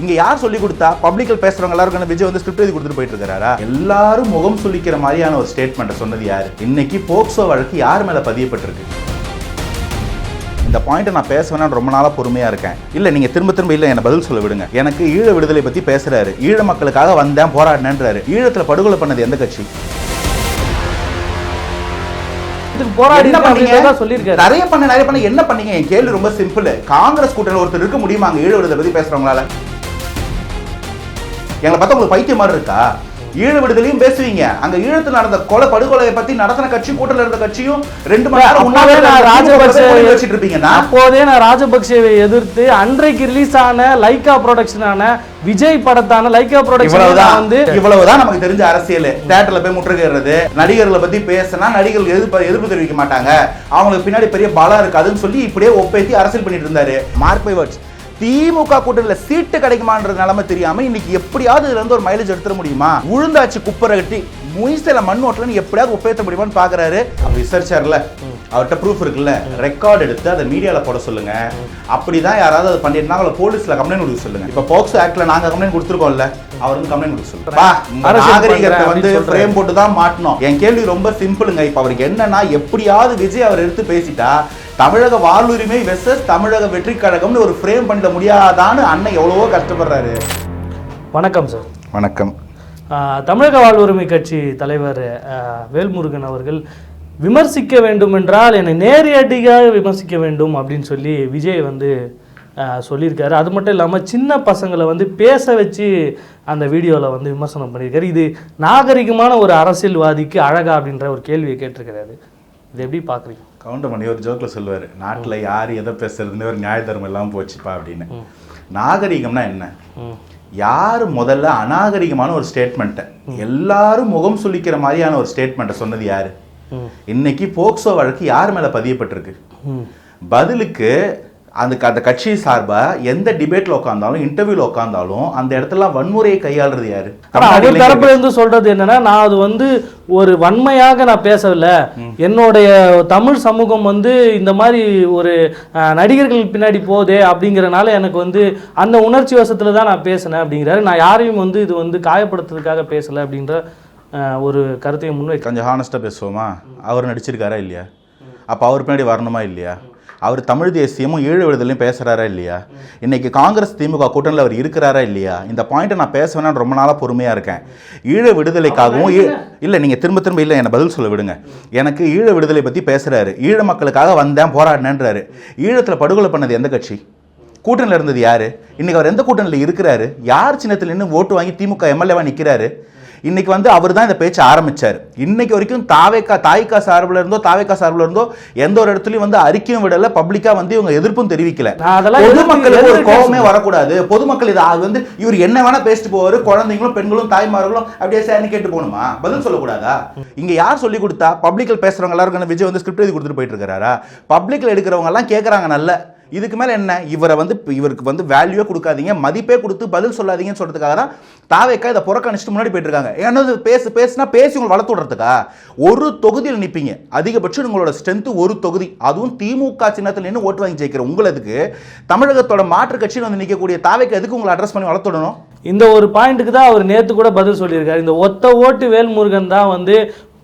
இங்க யார் சொல்லி கொடுத்தா? பப்ளிக்ல பேசுறவங்க எல்லாருக்கும் விஜய் வந்து ஸ்கிரிப்ட் எழுதி கொடுத்துட்டு போயிட்டு இருக்காரா? எல்லாரும் முகம் சுளிக்கிற மாதிரியான ஒரு ஸ்டேட்மெண்ட் சொன்னது யாரு? இன்னைக்கு போக்சோ வழக்கு யார் மேல பதியப்பட்டிருக்கு? இந்த பாயிண்ட்டை நான் பேசுவேன்னு ரொம்ப நாளாக பொறுமையாக இருக்கேன். இல்லை நீங்கள் திரும்ப திரும்ப இல்லை என்ன பதில் சொல்ல விடுங்க. எனக்கு ஈழ விடுதலை பற்றி பேசுறாரு. ஈழ மக்களுக்காக வந்தேன் போராடினேன்றாரு. ஈழத்தில் படுகொலை பண்ணது எந்த கட்சி? நிறைய பண்ண நிறைய பண்ண என்ன பண்ணீங்க? என் கேள்வி ரொம்ப சிம்பிள் காங்கிரஸ் கூட்டணியில் ஒருத்தர் இருக்க முடியுமா அங்க ஈழ விடுதலை பத்தி பேசுறவங்களால? எங்களை பார்த்தா உங்களுக்கு பைத்தியம் மாதிரி இருக்கா? ஈழ விடுதலையும் பேசுவீங்க. அங்க ஈழத்தில் நடந்த கொலை படுகொலையை பத்தி நடத்தின கட்சி கூட்டணியில் இருந்த கட்சியும் ரெண்டு மணி நேரம் ராஜபக்சே வச்சுட்டு இருப்பீங்கன்னா அப்போதே நான் ராஜபக்சேவை எதிர்த்து அன்றைக்கு ரிலீஸ் ஆன லைக்கா ப்ரொடக்ஷனான விஜய் படத்தான லைக்கா ப்ரொடக்ஷன் வந்து இவ்வளவுதான் நமக்கு தெரிஞ்ச அரசியல். தியேட்டர்ல போய் முற்றுகையிடுறது நடிகர்களை பத்தி பேசினா நடிகர்கள் எதிர்ப்பு எதிர்ப்பு தெரிவிக்க மாட்டாங்க. அவங்களுக்கு பின்னாடி பெரிய பலம் இருக்காதுன்னு சொல்லி இப்படியே ஒப்பேத்தி அரசியல் பண்ணிட்டு இருந்தாரு. மார்க் பை வேர்ட்ஸ் திமுக கூட்டணியில சீட்டு கிடைக்குமான்ற நிலைமை தெரியாம இன்னைக்கு எப்படியாவது இதுல இருந்து ஒரு மைலேஜ் எடுத்துட முடியுமா? உழுந்தாச்சு குப்பரை கட்டி முயசல மண் ஓட்டலன்னு எப்படியாவது ஒப்பேத்த முடியுமான்னு பாக்குறாரு. அவர் விசாரிச்சார்ல. அவர்கிட்ட ப்ரூஃப் இருக்குல்ல. ரெக்கார்ட் எடுத்து அதை மீடியால போட சொல்லுங்க. அப்படிதான் யாராவது அதை பண்ணிட்டு அவளை போலீஸ்ல கம்ப்ளைண்ட் கொடுக்க சொல்லுங்க. இப்ப போக்சோ ஆக்ட்ல நாங்க கம்ப்ளைண்ட் கொடுத்துருக்கோம்ல. அவர் வந்து கம்ப்ளைண்ட் கொடுக்க சொல்லுங்க. நாகரிகத்தை வந்து. ஃப்ரேம் போட்டு தான் மாட்டணும். என் கேள்வி ரொம்ப சிம்பிளுங்க இப்ப அவருக்கு என்னன்னா எப்படியாவது விஜய் அவர் எடுத்து பேசிட்டா தமிழக வாழ்வுரிமை வெர்சஸ் தமிழக வெற்றி கழகம்னு ஒரு ஃப்ரேம் பண்ணிட முடியாதான்னு அண்ணன் எவ்வளவோ கஷ்டப்படுறாரு. வணக்கம் சார் வணக்கம். தமிழக வாழ்வுரிமை கட்சி தலைவர் வேல்முருகன் அவர்கள் விமர்சிக்க வேண்டும் என்றால் என்னை நேரடியாக விமர்சிக்க வேண்டும் அப்படின்னு சொல்லி விஜய் வந்து சொல்லியிருக்காரு. அது மட்டும் இல்லாமல் சின்ன பசங்களை வந்து பேச வச்சு அந்த வீடியோவில் வந்து விமர்சனம் பண்ணியிருக்காரு. இது நாகரிகமான ஒரு அரசியல்வாதிக்கு அழகா அப்படின்ற ஒரு கேள்வியை கேட்டிருக்கிறாரு. இது எப்படி பார்க்குறீங்க கவுண்டர் பண்ணி ஒரு ஜோக்ல சொல்லுவாரு. நாட்டுல யார் எதை பேசுறதுன்னு ஒரு நியாய தர்மம் எல்லாம் போச்சுப்பா அப்படின்னு. நாகரிகம்னா என்ன? யார் முதல்ல அநாகரிகமான ஒரு ஸ்டேட்மெண்ட்டை எல்லாரும் முகம் சுளிக்கிற மாதிரியான ஒரு ஸ்டேட்மெண்ட்டை சொன்னது யாரு? இன்னைக்கு போக்சோ வழக்கு யார் மேல பதியப்பட்டிருக்கு? பதிலுக்கு அந்த அந்த கட்சி சார்பா எந்த டிபேட்ல உட்காந்தாலும் இன்டர்வியூல உட்காந்தாலும் அந்த இடத்துல வன்முறையை கையாளுறது யாரு? ஆனா அவர் தரப்புல இருந்து சொல்றது என்னன்னா நான் அது வந்து ஒரு வன்மையாக நான் பேசவில்லை. என்னுடைய தமிழ் சமூகம் வந்து இந்த மாதிரி ஒரு நடிகர்கள் பின்னாடி போதே அப்படிங்கறனால எனக்கு வந்து அந்த உணர்ச்சி வசத்துல தான் நான் பேசினேன் அப்படிங்கிறாரு. நான் யாரையும் வந்து இது வந்து காயப்படுத்துறதுக்காக பேசல அப்படின்ற ஒரு கருத்தையும் முன்வை கொஞ்சம் ஹானஸ்டா பேசுவோமா? அவர் நடிச்சிருக்காரா இல்லையா? அப்ப அவர் பின்னாடி வரணுமா இல்லையா? அவர் தமிழ் தேசியமும் ஈழ விடுதலையும் பேசுறாரா இல்லையா? இன்னைக்கு காங்கிரஸ் திமுக கூட்டணியில் அவர் இருக்கிறாரா இல்லையா? இந்த பாயிண்ட்டை நான் பேசுவேன்னா ரொம்ப நாளா பொறுமையா இருக்கேன். ஈழ விடுதலைக்காகவும் இல்ல நீங்க திரும்ப திரும்ப இல்ல என்ன பதில் சொல்ல விடுங்க. எனக்கு ஈழ விடுதலை பத்தி பேசுறாரு. ஈழ மக்களுக்காக வந்தேன் போராடினேன்றாரு. ஈழத்துல படுகொலை பண்ணது எந்த கட்சி? கூட்டணியில் இருந்தது யாரு? இன்னைக்கு அவர் எந்த கூட்டணியில் இருக்கிறாரு? யார் சின்னத்தில் நின்று ஓட்டு வாங்கி திமுக எம்எல்ஏவா நிக்கிறாரு? இன்னைக்கு வந்து அவர் தான் இந்த பேச்சை ஆரம்பிச்சார். இன்னைக்கு வரைக்கும் தாவேக்கா தாய்க்கா சார்பில் இருந்தோ தாவேக்கா சார்பில் இருந்தோ எந்த ஒரு இடத்துலயும் வந்து அறிக்கையும் விடல பப்ளிக்கா வந்து இவங்க எதிர்ப்பும் தெரிவிக்கல. பொதுமக்களுக்கு ஒரு கோபமே வரக்கூடாது. பொதுமக்கள் இது அது வந்து இவர் என்ன வேணா பேசிட்டு போவாரு குழந்தைங்களும் பெண்களும் தாய்மார்களும் அப்படியே சேர்ந்து கேட்டு போகணுமா? பதில் சொல்லக்கூடாதா? இங்க யார் சொல்லி கொடுத்தா? பப்ளிக்ல பேசுறவங்க எல்லாருக்கும் விஜய் வந்து ஸ்கிரிப்ட் எழுதி கொடுத்துட்டு போயிட்டு இருக்காரா பப்ளிக்ல எடுக்கிறவங்க எல்லாம் கேட்கறாங்க நல்ல. இதுக்கு மேலே என்ன? இவரை வந்து இவருக்கு வந்து வேல்யூவே கொடுக்காதீங்க மதிப்பே கொடுத்து பதில் சொல்லாதீங்கன்னு சொல்கிறதுக்காக தான் தாவேக்கா இதை புறக்கணிச்சிட்டு முன்னாடி போயிட்டு இருக்காங்க ஏன்னா பேசு பேசுனா பேசி உங்களை வளர்த்து விடுறதுக்கா? ஒரு தொகுதியில் நிற்பீங்க அதிகபட்சம் உங்களோட ஸ்ட்ரென்த்து ஒரு தொகுதி. அதுவும் திமுக சின்னத்தில் நின்று ஓட்டு வாங்கி ஜெயிக்கிற உங்களுக்கு தமிழகத்தோட மாற்று கட்சியில் வந்து நிற்கக்கூடிய தாவேக்கா எதுக்கு உங்களை அட்ரஸ் பண்ணி வளர்த்துடணும் இந்த ஒரு பாயிண்ட்டுக்கு தான் அவர் நேற்று கூட பதில் சொல்லியிருக்காரு. இந்த ஒத்த ஓட்டு வேல்முருகன் தான் வந்து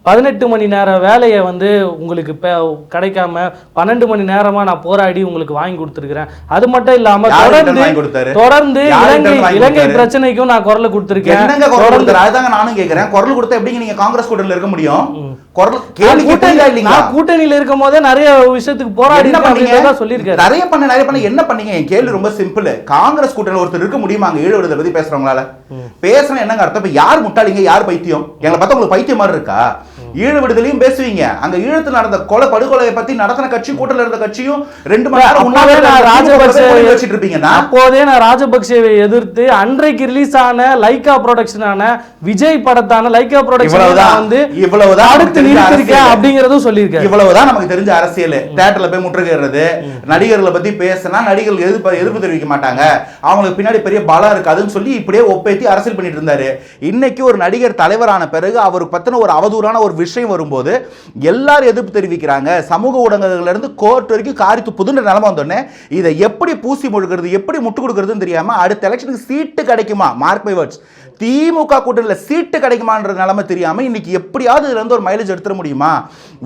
பதினெட்டு மணி நேர வேலையை வந்து உங்களுக்கு இப்போ கிடைக்காம பன்னெண்டு மணி நேரமா நான் போராடி உங்களுக்கு வாங்கி கொடுத்துருக்கிறேன். அது மட்டும் இல்லாம யாரு தொடர்ந்து? தொடர்ந்து இலங்கை இலங்கை? பிரச்சனைக்கும் நான் குரல் கொடுத்துருக்கேன். அதுதாங்க நானும் கேட்கிறேன் குரல் கொடுத்தா எப்படிங்க நீங்க காங்கிரஸ் கூட்டணியில் இருக்க முடியும்? கூட்டணி கூட்டணியில இருக்கும் போதே நிறைய விஷயத்துக்கு போராடி சொல்லியிருக்காரு. நிறைய பண்ண நிறைய பண்ண. என்ன பண்ணீங்க? என் கேள்வி ரொம்ப சிம்பிள். காங்கிரஸ் கூட்டணியில் ஒருத்தர் இருக்க முடியுமா? அங்க விடுதலை பத்தி பேசுறவங்களால. பேசுனா என்னங்க அர்த்தம்? யார் முட்டாளிங்க? யார் பைத்தியம்? எங்களை பார்த்தா உங்களுக்கு பைத்தியம் மாதிரி இருக்கா? ஈழ விடுதலையும் பேசுவீங்க. அங்க ஈழத்தில் நடந்த கொலை படுகொலையை பத்தி நடத்தின கட்சி கூட்டணியில் இருந்த கட்சியும் ரெண்டு மணி நேரம் நான் ராஜபக்சே வச்சுட்டு இருப்பீங்கன்னா அப்போதே நான் ராஜபக்சேவை எதிர்த்து அன்றைக்கு ரிலீஸ் ஆன லைக்கா ப்ரொடக்ஷனான விஜய் படத்தான லைக்கா ப்ரொடக்ஷன். வந்து இவ்வளவுதான் அடுத்து நிறுத்திருக்கேன். அப்படிங்கறதும் சொல்லியிருக்காரு இவ்வளவுதான் நமக்கு தெரிஞ்ச அரசியல். தியேட்டர்ல போய் முற்றுகையிடுறது. நடிகர்களை பத்தி பேசினா நடிகர்கள் எதிர்ப்பு எதிர்ப்பு தெரிவிக்க மாட்டாங்க. அவங்களுக்கு பின்னாடி பெரிய பலம் இருக்காதுன்னு சொல்லி இப்படியே ஒப்பேத்தி அரசியல் பண்ணிட்டு இருந்தாரு. இன்னைக்கு ஒரு நடிகர் தலைவரான பிறகு அவருக்கு பத்தின ஒரு அவதூறான ஒரு விஷயம் வரும்போது எல்லாரும் எதிர்ப்பு தெரிவிக்கிறாங்க. சமூக ஊடகங்கள்லேருந்து கோர்ட் வரைக்கும் காரி துப்புதுன்ற நிலமை வந்தோடனே இதை எப்படி பூசி முழுகிறது எப்படி முட்டு கொடுக்குறதுன்னு தெரியாம அடுத்த எலெக்ஷனுக்கு சீட்டு கிடைக்குமா? மார்க் மை வேர்ட்ஸ் திமுக கூட்டணியில் சீட்டு கிடைக்குமான்ற நிலைமை தெரியாமல் இன்னைக்கு எப்படியாவது இதுலேருந்து ஒரு மைலேஜ் எடுத்துட முடியுமா?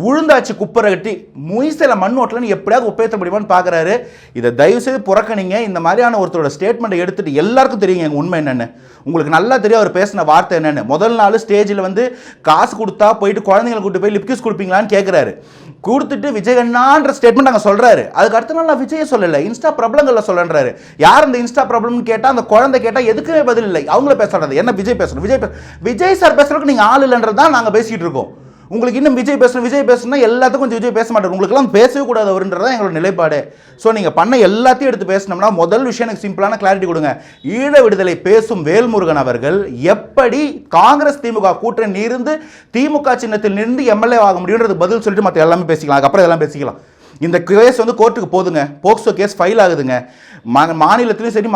உளுந்தாச்சு குப்பரை கட்டி முயசில மண் ஓட்டலன்னு எப்படியாவது ஒப்பேற்ற முடியுமான்னு பார்க்குறாரு இதை தயவு செய்து புறக்கணிங்க. இந்த மாதிரியான ஒருத்தரோட ஸ்டேட்மெண்ட்டை எடுத்துட்டு எல்லாருக்கும் தெரியுங்க. எங்கள் உண்மை என்னென்னு. உங்களுக்கு நல்லா தெரியும் அவர் பேசின வார்த்தை என்னென்னு. முதல் நாள் ஸ்டேஜில் வந்து காசு கொடுத்தா போயிட்டு குழந்தைங்களை கூட்டு போய் லிப்கிஸ் கொடுப்பீங்களான்னு கேட்குறாரு கொடுத்துட்டு விஜயகண்ணான்ற ஸ்டேட்மெண்ட் அங்கே சொல்கிறாரு அதுக்கு அடுத்த நாள் நான் விஜய சொல்லலை. இன்ஸ்டா பிரபலங்களில் சொல்லன்றாரு யார் இந்த இன்ஸ்டா பிரபலம்னு கேட்டால் அந்த குழந்தை கேட்டால் எதுக்குமே பதில் இல்லை. அவங்கள பேசுறது என்ன விஜய் பேசணும்? விஜய் விஜய் சார் பேசுறதுக்கு நீங்கள் ஆள் இல்லைன்றது தான் நாங்கள் பேசிட்டு இருக்கோம். உங்களுக்கு இன்னும் விஜய் பேசணும் விஜய் பேசணும்னா எல்லாத்துக்கும் கொஞ்சம் விஜய் பேச மாட்டார். உங்களுக்குலாம் பேசவே கூடாது அவருன்றது தான் எங்களோட நிலைப்பாடு. ஸோ நீங்கள் பண்ண எல்லாத்தையும் எடுத்து பேசினோம்னா முதல் விஷயம் எனக்கு சிம்பிளான கிளாரிட்டி கொடுங்க. ஈழ விடுதலை பேசும் வேல்முருகன் அவர்கள் எப்படி காங்கிரஸ் திமுக கூட்டணி இருந்து திமுக சின்னத்தில் நின்று எம்எல்ஏ ஆக முடியுன்றது பதில் சொல்லிட்டு மற்ற எல்லாமே பேசிக்கலாம். அதுக்கப்புறம் இதெல்லாம் பேசிக்கலாம். இந்த கேஸ் வந்து கோர்ட்டுக்கு போதுங்க. போக்சோ கேஸ் ஃபைல் ஆகுதுங்க. மாநிலத்திலயும் சரி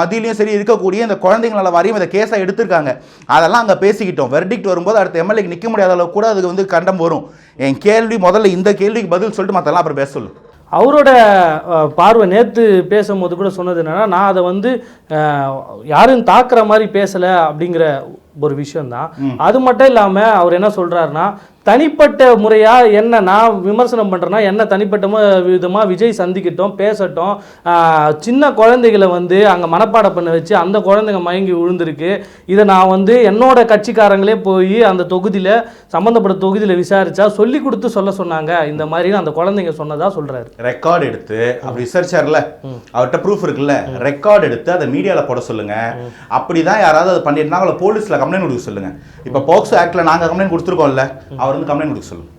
மத்தியிலயும் சரி இருக்கக்கூடிய இந்த குழந்தைங்கள வாரியம் இந்த கேஸை எடுத்திருக்காங்க. அதெல்லாம் அங்கே பேசிக்கிட்டோம். வெர்டிக்ட் வரும்போது அடுத்த எம்எல்ஏக்கு நிற்க முடியாத அளவுக்கு கூட அதுக்கு வந்து கண்டம் வரும். என் கேள்வி முதல்ல இந்த கேள்விக்கு பதில் சொல்லிட்டு மற்றெல்லாம் அப்புறம் பேச சொல்லு. அவரோட பார்வை நேற்று பேசும்போது கூட சொன்னது என்னன்னா நான் அதை வந்து யாரும் தாக்குற மாதிரி பேசலை அப்படிங்கிற ஒரு விஷயம்தான். அது மட்டும் இல்லாமல் அவர் என்ன சொல்றாருன்னா தனிப்பட்ட முறையா என்ன நான் விமர்சனம் பண்றேன்னா என்ன தனிப்பட்ட மு- விதமா விஜய் சந்திக்கட்டும் பேசட்டும். சின்ன குழந்தைகளை வந்து அங்க மனப்பாடம் பண்ண வச்சு அந்த குழந்தைங்க மயங்கி விழுந்திருக்கு. இதை நான் வந்து என்னோட கட்சிக்காரங்களே போய் அந்த தொகுதியில சம்பந்தப்பட்ட தொகுதியில விசாரிச்சா சொல்லி கொடுத்து சொல்ல சொன்னாங்க. இந்த மாதிரி அந்த குழந்தைங்க சொன்னதா சொல்றாரு. ரெக்கார்ட் எடுத்து அவர் ரிசர்ச்சர்ல அவர்கிட்ட ப்ரூஃப் இருக்குல்ல? ரெக்கார்ட் எடுத்து அதை மீடியால போட சொல்லுங்க. அப்படிதான் யாராவது அதை பண்ணிருந்தா அவங்கள போலீஸ்ல கம்ப்ளைண்ட் கொடுக்க சொல்லுங்க. இப்ப போக்சோ ஆக்ட்ல நாங்க கம்ப்ளைண்ட் கொடுத்துருக்கோம்ல. அவர் வந்து கம்ப்ளைண்ட் கொடுக்க சொல்லுங்க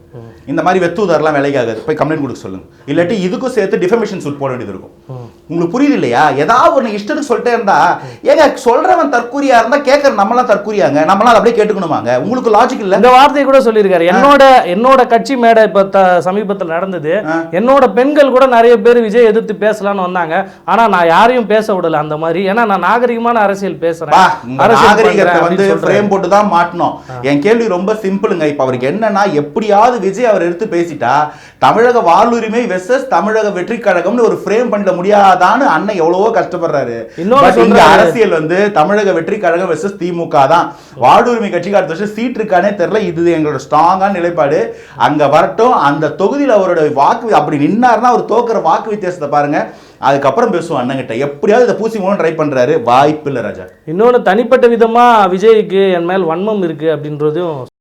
இந்த மாதிரி வெத்துதாரெல்லாம் வேலைக்கு ஆகாது போய் கம்ப்ளைண்ட் கொடுக்க சொல்லுங்க. இல்லாட்டி இதுக்கும் சேர்த்து டிஃபமேஷன் சூட் போட வேண்டியது இருக்கும். உங்களுக்கு புரியுது இல்லையா ஏதாவது ஒன்று இஷ்டத்துக்கு சொல்லிட்டே இருந்தா ஏங்க சொல்றவன் தற்கூரியா இருந்தா கேட்கற நம்மளாம் தற்கூரியாங்க. நம்மளாம் அப்படியே கேட்டுக்கணுமாங்க? உங்களுக்கு லாஜிக் இல்ல? இந்த வார்த்தையை கூட சொல்லியிருக்காரு. என்னோட என்னோட கட்சி மேடை இப்ப சமீபத்தில் நடந்தது. என்னோட பெண்கள் கூட நிறைய பேர் விஜய் எதிர்த்து பேசலாம்னு வந்தாங்க. ஆனா நான் யாரையும் பேச விடல அந்த மாதிரி. ஏன்னா நான் நாகரிகமான அரசியல் பேசுறேன். நாகரிகத்தை வந்து. ஃப்ரேம் போட்டு தான் மாட்டணும். என் கேள்வி ரொம்ப சிம்பிளுங்க இப்ப அவருக்கு என்னன்னா எப்படியாவது விஜய் அவர் எடுத்து பேசிட்டா தமிழக வாழ்வுரிமை வெர்சஸ் தமிழக வெற்றி கழகம்னு ஒரு ஃப்ரேம் பண்ண முடியாதான்னு அண்ணன் எவ்வளவோ கஷ்டப்படுறாரு. சொல்றாரு. அரசியல் வந்து தமிழக வெற்றி கழகம் வெர்சஸ் திமுக தான். வாழ்வுரிமை கட்சிக்கு அடுத்த வருஷம் சீட் இருக்கானே தெரியல இது எங்களோட ஸ்ட்ராங்கான நிலைப்பாடு. அங்க வரட்டும் அந்த தொகுதியில் அவரோட வாக்கு அப்படி நின்னாருன்னா அவர் தோக்குற வாக்கு வித்தியாசத்தை பாருங்க. அதுக்கப்புறம் பேசுவோம் அண்ணங்கிட்ட எப்படியாவது இதை பூசி மூலம் ட்ரை பண்றாரு. வாய்ப்பு இல்லை ராஜா. இன்னொன்னு தனிப்பட்ட விதமா விஜய்க்கு என் மேல் வன்மம் இருக்கு அப்படின்றதும்